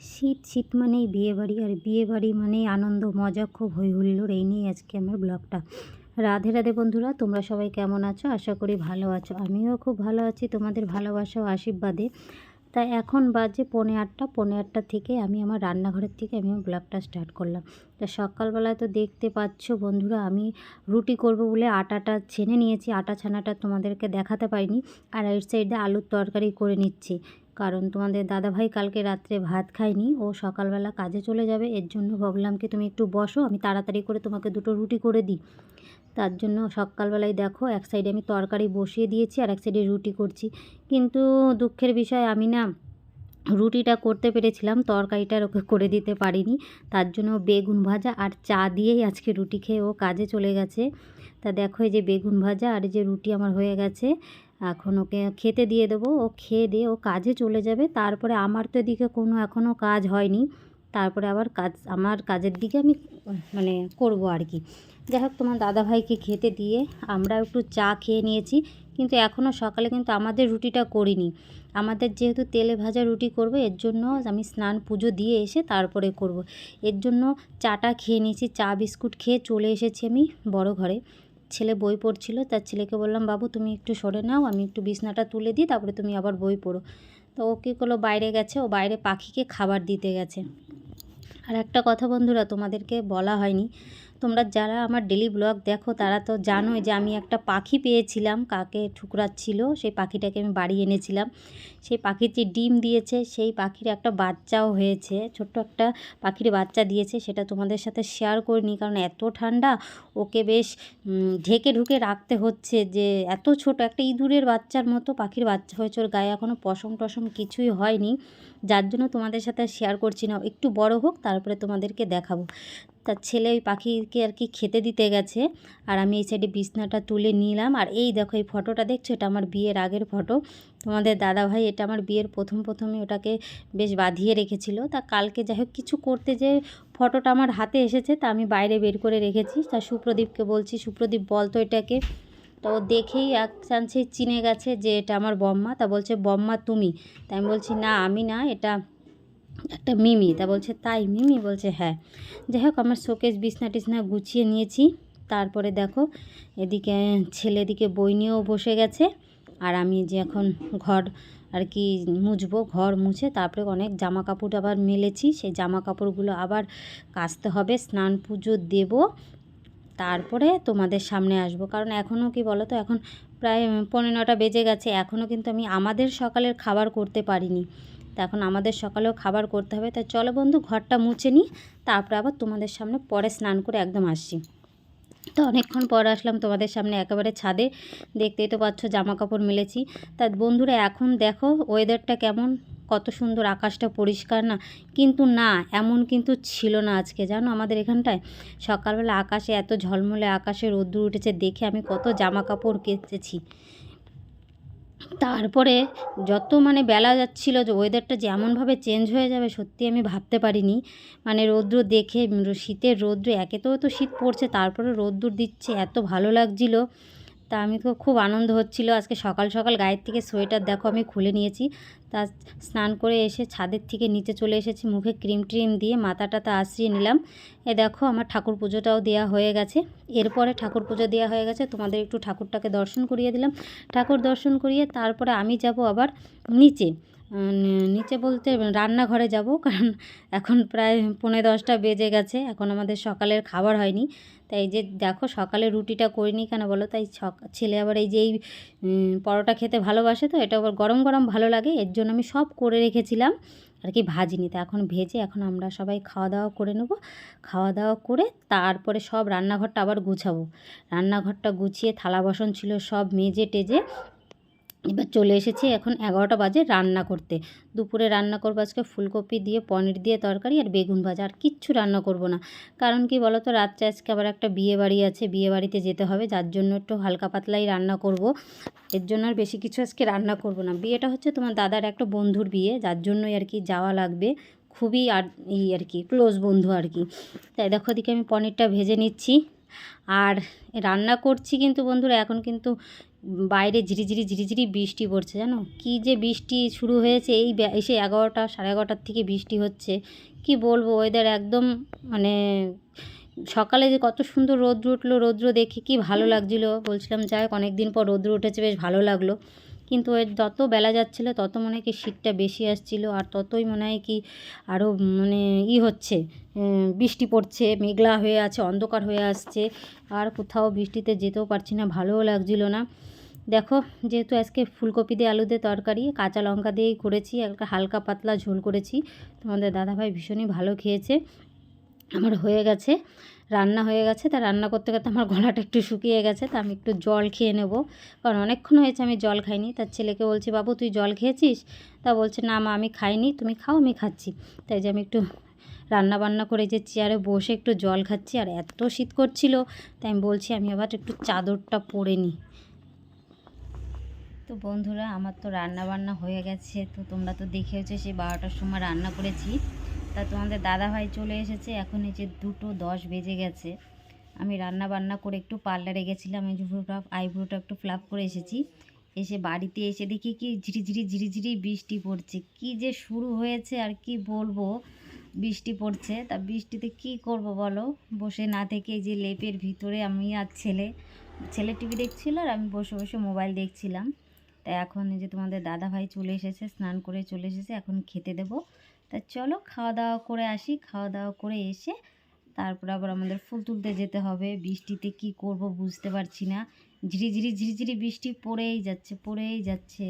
শীত শীত মানেই বিয়েবাড়ি আর বিয়েবাড়ি মানেই আনন্দ, মজা, খুব হই এই নিয়েই আজকে আমার ব্লগটা। রাধে রাধে বন্ধুরা, তোমরা সবাই কেমন আছো? আশা করি ভালো আছো। আমিও খুব ভালো আছি, তোমাদের ভালোবাসা ও আশীর্বাদে। তাই এখন বাজে পৌনে আটটা। পৌনে আটটা থেকে আমি আমার রান্নাঘরের থেকে আমি আমার ব্লগটা স্টার্ট করলাম। তা সকালবেলায় তো দেখতে পাচ্ছ বন্ধুরা, আমি রুটি করব বলে আটাটা ছেনে নিয়েছি। আটা ছানাটা তোমাদেরকে দেখাতে পারিনি। আর রাইট সাইডে আলুর তরকারি করে নিচ্ছি। কারণ তোমাদের দাদাভাই কালকে রাত্রে ভাত খায়নি, ও সকালবেলা কাজে চলে যাবে, এর জন্য ভাবলাম কি তুমি একটু বসো, আমি তাড়াতাড়ি করে তোমাকে দুটো রুটি করে দিই। তার জন্য সকালবেলায় দেখো, এক সাইডে আমি তরকারি বসিয়ে দিয়েছি, আর এক সাইডে রুটি করছি। কিন্তু দুঃখের বিষয়, আমি না রুটিটা করতে পেরেছিলাম তরকারিটার ওকে করে দিতে পারিনি। তার জন্য বেগুন ভাজা আর চা দিয়েই আজকে রুটি খেয়ে ও কাজে চলে গেছে। তা দেখো এই যে বেগুন ভাজা আর যে রুটি আমার হয়ে গেছে। এখন ওকে খেতে দিয়ে দেবো। ও খেয়ে দিয়ে ও কাজে চলে যাবে। তারপরে আমার তো এদিকে কোনো এখনও কাজ হয়নি। তারপরে আবার কাজ, আমার কাজের দিকে আমি মানে করব আর কি। যাই হোক, তোমার দাদাভাইকে খেতে দিয়ে আমরা একটু চা খেয়ে নিয়েছি। কিন্তু এখনও সকালে কিন্তু আমাদের রুটিটা করিনি। আমাদের যেহেতু তেলে ভাজা রুটি করব, এর জন্য আমি স্নান পুজো দিয়ে এসে তারপরে করব। এর জন্য চাটা খেয়ে নিয়েছি। চা বিস্কুট খেয়ে চলে এসেছি আমি বড় ঘরে। ছেলে বই পড়ছিল, তার ছেলেকে বললাম, বাবু, তুমি একটু সরে নাও, আমি একটু বিছনাটা তুলে দিই, তারপরে তুমি আবার বই পড়ো। তো ও কী করল, বাইরে গেছে, ও বাইরে পাখিকে খাবার দিতে গেছে। আর একটা কথা বন্ধুরা, তোমাদেরকে বলা হয়নি তোমরা যারা আমার ডেলি ব্লগ দেখো, তারা তো জানোই যে আমি একটা পাখি পেয়েছিলাম, কাকে ঠুকরাচ্ছিল। সেই পাখিটাকে আমি বাড়ি এনেছিলাম। সেই পাখির যে ডিম দিয়েছে, সেই পাখির একটা বাচ্চাও হয়েছে। ছোট্ট একটা পাখির বাচ্চা দিয়েছে, সেটা তোমাদের সাথে শেয়ার করিনি কারণ এত ঠান্ডা, ওকে বেশ ঢেকে ঢুকে রাখতে হচ্ছে যে এত ছোট, একটা ইঁদুরের বাচ্চার মতো পাখির বাচ্চা হয়েছে, ওর গায়ে এখনও পশম টসম কিছুই হয়নি। যার জন্য তোমাদের সাথে শেয়ার করছি না। একটু বড় হোক, তারপরে তোমাদেরকে দেখাবো। তার ছেলে ওই পাখিকে আর কি খেতে দিতে গেছে। আর আমি এই সাইডে বিছনাটা তুলে নিলাম। আর এই দেখো, এই ফটোটা দেখছ? এটা আমার বিয়ের আগের ফটো। তোমাদের দাদাভাই এটা আমার বিয়ের প্রথম, প্রথমে ওটাকে বেশ বাঁধিয়ে রেখেছিল। তা কালকে যাই হোক, কিছু করতে যে ফটোটা আমার হাতে এসেছে, তা আমি বাইরে বের করে রেখেছি। তা সুপ্রদীপকে বলছি, সুপ্রদীপ, বল তো এটাকে। তো দেখেই এক চান্সে চিনে গেছে যে এটা আমার বম্মা। তা বলছে, বম্মা, তুমি? তাই আমি বলছি, না, আমি না, এটা একটা মিমি, তা বলছে, তাই মিমি? বলছে হ্যাঁ। যাই হোক, আমার শোকেস বিছনা টিছনা গুছিয়ে নিয়েছি। তারপরে দেখো, এদিকে ছেলে এদিকে বই নিয়েও বসে গেছে। আর আমি যে এখন ঘর আর কি মুছবো, ঘর মুছে তারপরে অনেক জামা কাপড় আবার মেলেছি। সেই জামা কাপড়গুলো আবার কাচতে হবে, স্নান পুজো দেব। তারপরে তোমাদের সামনে আসব। কারণ এখনও কি বলো তো এখন প্রায় পনেরো নটা বেজে গেছে। এখনও কিন্তু আমি আমাদের সকালের খাবার করতে পারিনি। এখন আমাদের সকালেও খাবার করতে হবে। তাই চলো বন্ধু, ঘরটা মুছে নিই, তারপরে আবার তোমাদের সামনে পরে স্নান করে একদম আসছি। তো অনেকক্ষণ পর আসলাম তোমাদের সামনে একেবারে ছাদে। দেখতেই তো পাচ্ছ জামা কাপড় মেলেছি। তা বন্ধুরা, এখন দেখো ওয়েদারটা কেমন? কত সুন্দর, আকাশটা পরিষ্কার না? কিন্তু না, এমন কিন্তু ছিল না আজকে। জানো আমাদের এখানটায় সকালবেলা আকাশে এত ঝলমলে আকাশে রোদ্দুর উঠেছে, দেখে আমি কত জামা কাপড় কেচেছি। তারপরে যত মানে বেলা যাচ্ছিল, যে ওয়েদারটা যেমনভাবে চেঞ্জ হয়ে যাবে, সত্যি আমি ভাবতে পারিনি। মানে রৌদ্র দেখে শীতের রৌদ্র, একে তো তো শীত পড়ছে তারপরে রৌদ্র দিচ্ছে, এত ভালো লাগছিল। তা আমি তো খুব আনন্দ হচ্ছিল। আজকে সকাল সকাল গায়ের থেকে সোয়েটার দেখো আমি খুলে নিয়েছি। তা স্নান করে এসে ছাদের থেকে নিচে চলে এসেছি, মুখে ক্রিম ট্রিম দিয়ে মাথাটা তা আশ্রিয়ে নিলাম। এ দেখো আমার ঠাকুর পুজোটাও দেওয়া হয়ে গেছে। এরপরে ঠাকুর পুজো দেওয়া হয়ে গেছে, তোমাদের একটু ঠাকুরটাকে দর্শন করিয়ে দিলাম। ঠাকুর দর্শন করিয়ে তারপরে আমি যাব আবার নিচে। নিচে বলতে রান্নাঘরে যাব, কারণ এখন প্রায় পৌনে দশটা বেজে গেছে, এখন আমাদের সকালের খাবার হয়নি। তাই যে দেখো সকালে রুটিটা করিনি কেন বলো? তাই ছেলে আবার এই যে এই পরোটা খেতে ভালোবাসে তো, এটা আবার গরম গরম ভালো লাগে, এর জন্য আমি সব করে রেখেছিলাম, আর কি ভাজিনি। তো এখন ভেজে এখন আমরা সবাই খাওয়া দাওয়া করে নেব, খাওয়া দাওয়া করে তারপরে সব রান্নাঘরটা আবার গুছাবো। রান্নাঘরটা গুছিয়ে থালা বাসন ছিল সব মেজে টেজে এবার চলে এসেছি এখন এগারোটা বাজে রান্না করতে। দুপুরে রান্না করব আজকে ফুলকপি দিয়ে, পনির দিয়ে তরকারি আর বেগুন ভাজা। আর কিচ্ছু রান্না করব না। কারণ কি বলো তো রাত্রে আজকে আবার একটা বিয়ে বাড়ি আছে, বিয়ে বাড়িতে যেতে হবে। যার জন্য একটু হালকা পাতলাই রান্না করব। এর জন্য আর বেশি কিছু আজকে রান্না করব না। বিয়েটা হচ্ছে তোমার দাদার একটা বন্ধুর বিয়ে, যার জন্যই আর কি যাওয়া লাগবে। খুবই আর ই আর কি, ক্লোজ বন্ধু আর কি। তাই দেখো দিকে আমি পনিরটা ভেজে নিচ্ছি। আর রান্না করছি কিন্তু বন্ধুরা, এখন কিন্তু বাইরে ঝিরিঝিরি ঝিরিঝিরি বৃষ্টি পড়ছে, জানো? কি যে বৃষ্টি শুরু হয়েছে, এই এসে এগারোটা, সাড়ে এগারোটার থেকে বৃষ্টি হচ্ছে। কি বলব ওয়েদার একদম মানে সকালে যে কত সুন্দর রৌদ্র উঠল, রৌদ্র দেখে কি ভালো লাগছিল। বলছিলাম, যাই অনেক দিন পর রৌদ্র উঠেছে, বেশ ভালো লাগল। কিন্তু এর যত বেলা যাচ্ছিল, তত মনে হয় কি শীতটা বেশি আসছিল, আর ততই মনে হয় কি আরও মানে ই হচ্ছে বৃষ্টি পড়ছে, মেঘলা হয়ে আছে, অন্ধকার হয়ে আসছে। আর কোথাও বৃষ্টিতে যেতেও পারছি না, ভালোও লাগছিল না। দেখো, যেহেতু আজকে ফুলকপি দিয়ে আলু দিয়ে তরকারি, কাঁচা লঙ্কা দিয়েই করেছি একটা হালকা পাতলা ঝোল করেছি। তোমাদের দাদাভাই ভীষণই ভালো খেয়েছে। আমার হয়ে গেছে, রান্না হয়ে গেছে। তা রান্না করতে করতে আমার গলাটা একটু শুকিয়ে গেছে, তা আমি একটু জল খেয়ে নেব। কারণ অনেকক্ষণ হয়েছে আমি জল খাইনি। তার ছেলেকে বলছি, বাবু, তুই জল খেয়েছিস? তা বলছে, না মা, আমি খাইনি, তুমি খাও, আমি খাচ্ছি। তাই যে আমি একটু রান্না বান্না করে যে চেয়ারে বসে একটু জল খাচ্ছি। আর এত শীত করছিল, তাই আমি বলছি, আমি আবার একটু চাদরটা পরে নিই তো বন্ধুরা, আমার তো রান্না বান্না হয়ে গেছে, তো তোমরা তো দেখেওছো সেই বারোটার সময় রান্না করেছি। তা তোমাদের দাদা ভাই চলে এসেছে, এখন এই যে দুটো দশ বেজে গেছে। আমি রান্না বান্না করে একটু পার্লারে গেছিলাম, এই ভ্রুটা আইব্রোটা একটু ফ্লাপ করে এসেছি। এসে বাড়িতে এসে দেখি কি ঝিরিঝিরি ঝিরিঝিরি বৃষ্টি পড়ছে। কি যে শুরু হয়েছে আর কি বলব, বৃষ্টি পড়ছে। তা বৃষ্টিতে কি করব বলো? বসে না থেকে যে লেপের ভিতরে আমি আর ছেলে ছেলে টিভি দেখছিল আর আমি বসে বসে মোবাইল দেখছিলাম। এখন যে তোমাদের দাদা ভাই চলে এসেছে, স্নান করে চলে এসেছে, এখন খেতে দেবো। তা চলো খাওয়া দাওয়া করে আসি, খাওয়া দাওয়া করে এসে তারপর আবার আমাদের ফুল তুলতে যেতে হবে। বৃষ্টিতে কি করব বুঝতে পারছি না। ঝিরিঝিরি ঝিরিঝিরি বৃষ্টি পড়েই যাচ্ছে পড়েই যাচ্ছে।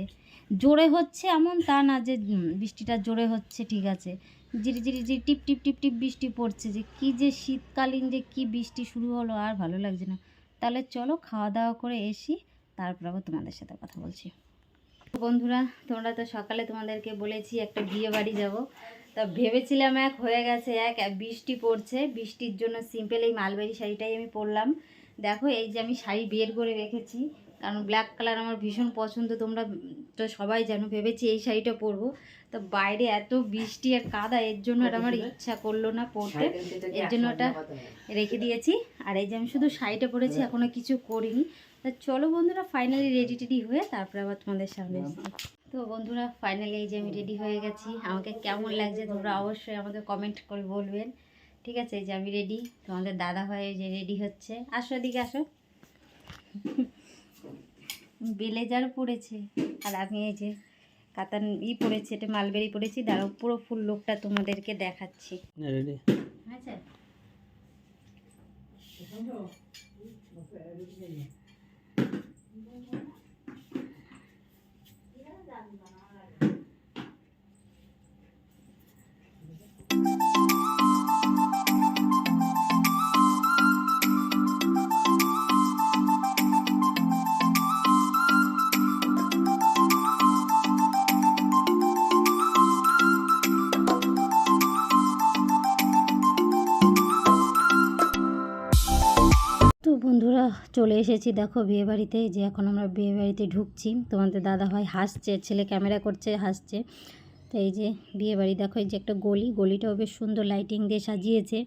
জোরে হচ্ছে এমন তা না যে বৃষ্টিটা জোরে হচ্ছে, ঠিক আছে। ঝিরিঝিরি ঝিরি টিপ টিপ টিপ টিপ বৃষ্টি পড়ছে যে কি যে শীতকালীন যে কি বৃষ্টি শুরু হলো আর ভালো লাগছে না। তাহলে চলো খাওয়া দাওয়া করে এসি, তারপর আবার তোমাদের সাথে কথা বলছি। বন্ধুরা, তোমরা তো সকালে তোমাদেরকে বলেছি একটা বিয়ে বাড়ি যাব। তা ভেবেছিলাম এক, হয়ে গেছে এক বৃষ্টি পড়ছে। বৃষ্টির জন্য সিম্পল এই মালবাড়ি শাড়িটাই আমি পরলাম। দেখো, এই যে আমি শাড়ি বের করে রেখেছি। কারণ ব্ল্যাক কালার আমার ভীষণ পছন্দ তোমরা তো সবাই জানো ভেবেছি এই শাড়িটা পরবো। তো বাইরে এত বৃষ্টি আর কাদা এর জন্য আর আমার ইচ্ছা করল না পরতে। এর জন্য ওটা রেখে দিয়েছি। আর এই যে আমি শুধু শাড়িটা পরেছি এখনও কিছু করিনি। তা চলো বন্ধুরা ফাইনালি রেডি টেডি হয়ে তারপরে আবার তোমাদের সামনে এসেছি তো বন্ধুরা ফাইনালি এই যে আমি রেডি হয়ে গেছি। আমাকে কেমন লাগছে তোমরা অবশ্যই আমাকে কমেন্ট করে বলবেন। ঠিক আছে এই যে আমি রেডি তোমাদের দাদা ভাই এই যে রেডি হচ্ছে। আসো এদিকে আসো। বেলেজার পরেছে আর আমি এই যে কাতান ই পরেছি এটা মালবেরি পরেছি দাঁড়াও পুরো ফুল লোকটা তোমাদেরকে দেখাচ্ছি আচ্ছা চলে এসেছি। দেখো, বিয়ে বাড়িতে যে এখন আমরা বিয়ে বাড়িতে ঢুকছি। তোমাদের দাদা ভাই হাসছে, ছেলে ক্যামেরা করছে, হাসছে। তো এই যে বিয়ে বাড়ি, দেখো, এই যে একটা গলি। গলিটাও বেশ সুন্দর লাইটিং দিয়ে সাজিয়েছে।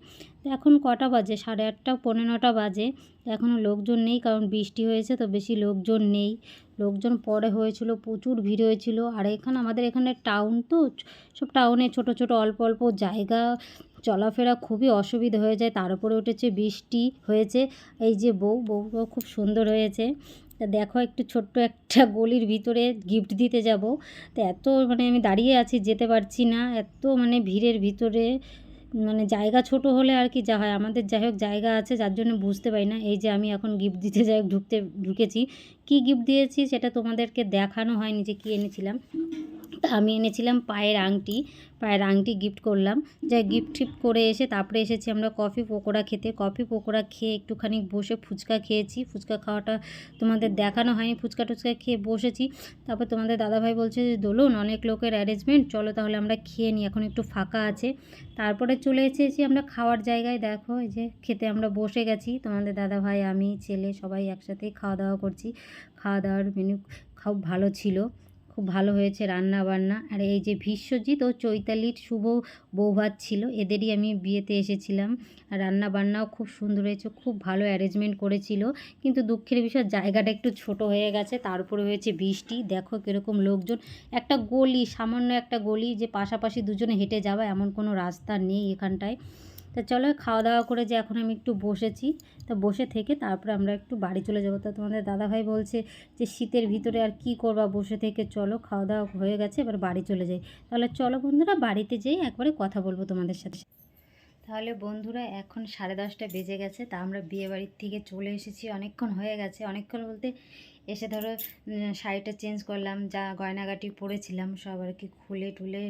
তো এখন কটা বাজে? সাড়ে আটটা, পৌনে নটা বাজে। এখনও লোকজন নেই, কারণ বৃষ্টি হয়েছে, তো বেশি লোকজন নেই। লোকজন পরে হয়েছিল, প্রচুর ভিড় হয়েছিল। আর এখানে, আমাদের এখানে টাউন তো, সব টাউনে ছোট ছোট, অল্প অল্প জায়গা চলাফেরা খুবই অসুবিধা হয়ে যায়, তার উপরে উঠেছে বৃষ্টি হয়েছে, এই যে বউ বউটাও খুব সুন্দর হয়েছে। তা দেখো একটু ছোট্ট একটা গলির ভিতরে গিফট দিতে যাব। তো এত মানে আমি দাঁড়িয়ে আছি, যেতে পারছি না, এত মানে ভিড়ের ভিতরে মানে জায়গা ছোট হলে আর কি যা হয়, আমাদের যাই হোক জায়গা আছে, যার জন্য বুঝতে পারি না, এই যে আমি এখন গিফট দিতে যাই ঢুকতে, ঢুকেছি। কি গিফট দিয়েছি সেটা তোমাদেরকে দেখানো হয়নি যে কী এনেছিলাম। আমি এনেছিলাম পায়ের আংটি পায়ের আংটি গিফট করলাম। যাই গিফট টিফট করে এসে তারপরে এসেছি আমরা কফি পকোড়া খেতে। কফি পকোড়া খেয়ে একটুখানি বসে ফুচকা খেয়েছি। ফুচকা খাওয়াটা তোমাদের দেখানো হয়নি, ফুচকা টুচকা খেয়ে বসেছি। তারপর তোমাদের দাদাভাই বলছে যে, দোলন, অনেক লোকের অ্যারেঞ্জমেন্ট চলো তাহলে আমরা খেয়ে নিই, এখন একটু ফাঁকা আছে। তারপরে চলে এসেছি আমরা খাওয়ার জায়গায়। দেখো, এই যে খেতে আমরা বসে গেছি। তোমাদের দাদাভাই, আমি, ছেলে সবাই একসাথেই খাওয়া দাওয়া করছি। খাওয়া দাওয়ার মেনু খুব ভালো ছিল। খুব ভালো হয়েছে রান্না বান্না আর এই যে বিশ্বজিৎ ও চৈতালির শুভ বৌভাত ছিল, এদেরই আমি বিয়েতে এসেছিলাম। আর রান্না বান্নাও খুব সুন্দর হয়েছে, খুব ভালো অ্যারেঞ্জমেন্ট করেছিল। কিন্তু দুঃখের বিষয়, জায়গাটা একটু ছোট হয়ে গেছে তারপরে হয়েছে বৃষ্টি। দেখো কীরকম লোকজন। একটা গলি, সামান্য একটা গলি, যে পাশাপাশি দুজনে হেঁটে যাওয়া, এমন কোনো রাস্তা নেই এখানটায়। তা চলো খাওয়া দাওয়া করে যে এখন আমি একটু বসেছি। তা বসে থেকে তারপরে আমরা একটু বাড়ি চলে যাব। তা তোমাদের দাদাভাই বলছে যে শীতের ভিতরে আর কি করবা? বসে থেকে চলো খাওয়া দাওয়া হয়ে গেছে, এবার বাড়ি চলে যাই। তাহলে চলো বন্ধুরা, বাড়িতে যেই একবারে কথা বলব তোমাদের সাথে। তাহলে বন্ধুরা, এখন সাড়ে দশটা বেজে গেছে। তা আমরা বিয়ে বাড়ির থেকে চলে এসেছি। অনেকক্ষণ হয়ে গেছে। অনেকক্ষণ বলতে এসে ধরো শাড়িটা চেঞ্জ করলাম, যা গয়নাগাটি পরেছিলাম, সব আর কি খুলে টুলে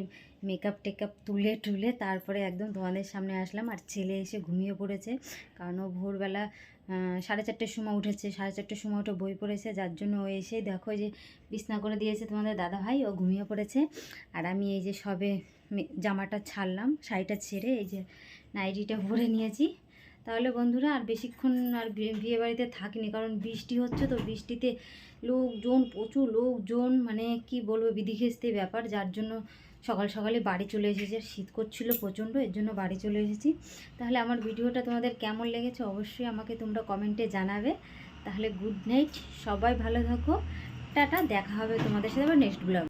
মেকআপ টেকআপ তুলে টুলে তারপরে একদম তোমাদের সামনে আসলাম। আর ছেলে এসে ঘুমিয়ে পড়েছে, কারণ ও ভোরবেলা সাড়ে চারটের সময় উঠেছে, সাড়ে চারটের সময় উঠে বই পড়েছে, যার জন্য ও এসে দেখো যে বিছনা করে দিয়েছে তোমাদের দাদা ভাই ও ঘুমিয়ে পড়েছে। আর আমি এই যে সবে জামাটা ছাড়লাম, শাড়িটা ছেড়ে এই যে নাইটিটা পরে নিয়েছি। তাহলে বন্ধুরা আর বেশিক্ষণ আর বিয়ে- বাড়িতে থাকিনি, কারণ বৃষ্টি হচ্ছে তো বৃষ্টিতে লোকজন, প্রচুর লোকজন মানে কি বলব বিধিখেস্তে ব্যাপার, যার জন্য সকাল সকালে বাড়ি চলে এসেছে। শীত করছিল প্রচণ্ড, এর জন্য বাড়ি চলে এসেছি। তাহলে আমার ভিডিওটা তোমাদের কেমন লেগেছে অবশ্যই আমাকে তোমরা কমেন্টে জানাবে। তাহলে গুড নাইট সবাই ভালো থাকো, টাটা, দেখা হবে তোমাদের সাথে আবার নেক্সট ব্লগ